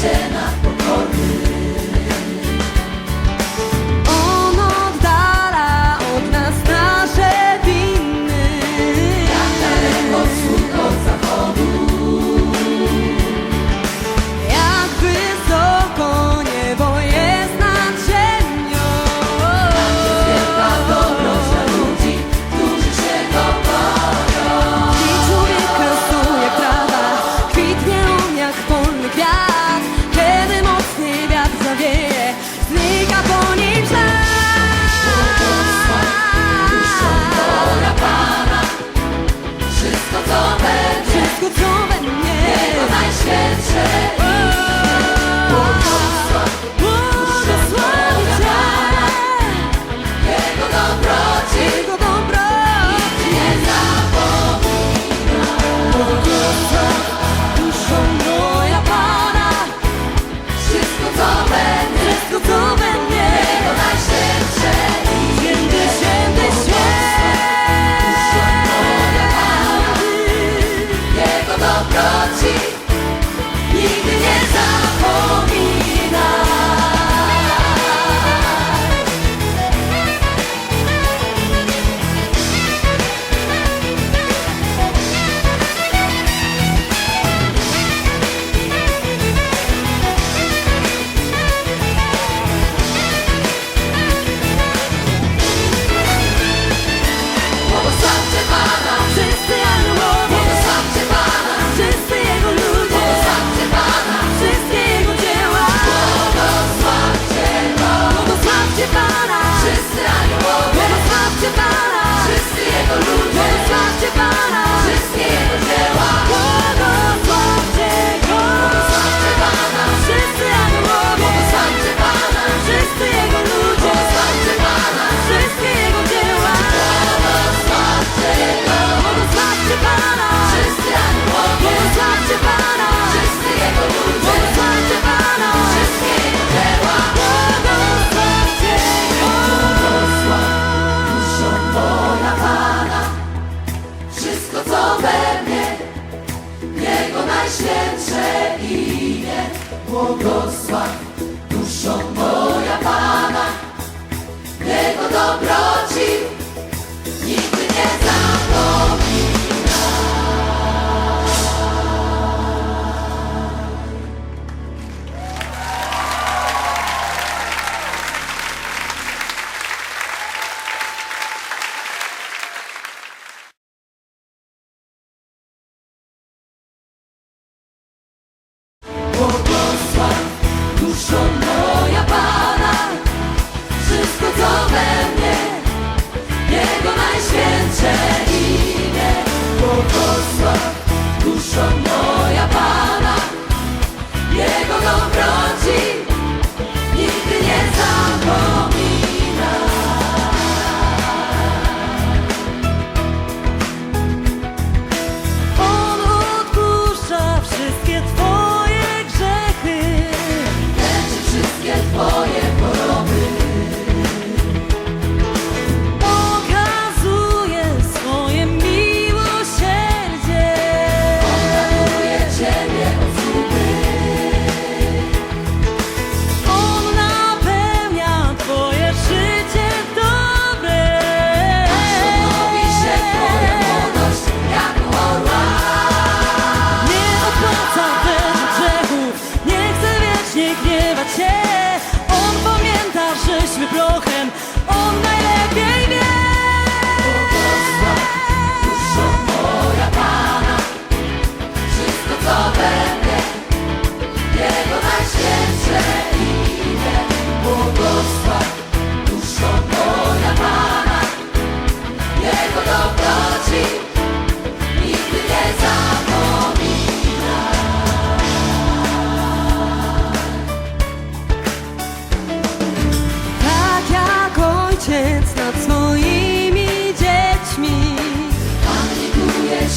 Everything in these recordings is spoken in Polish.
Krishna. serce Błogosław imię Błogosław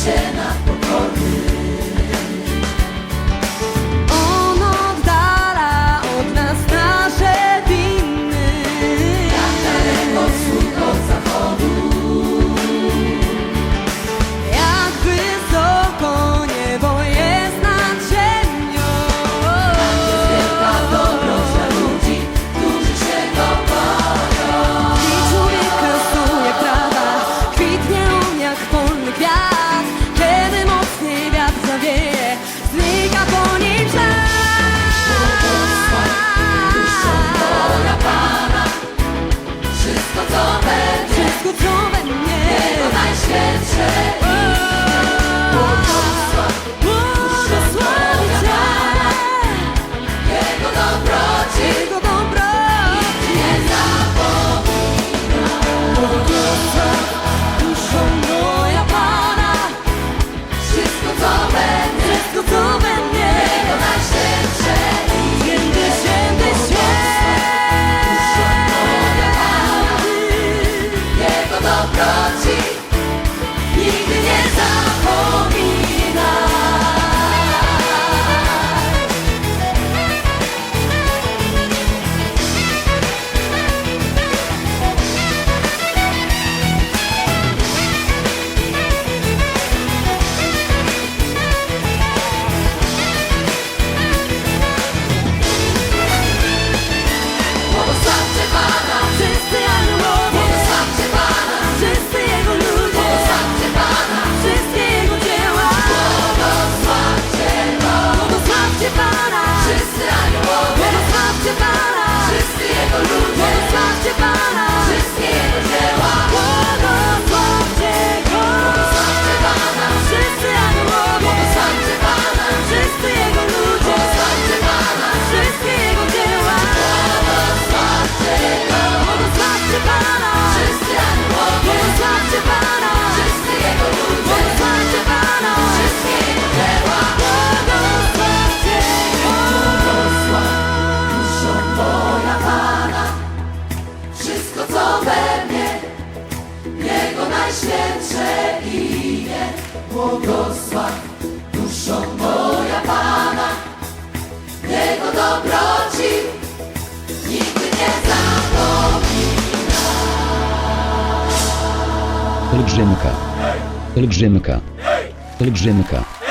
cena pokorny. błogosław, duszo moja Pana, Jego dobroci nigdy nie zapomina. Pielgrzymka, pielgrzymka, pielgrzymka.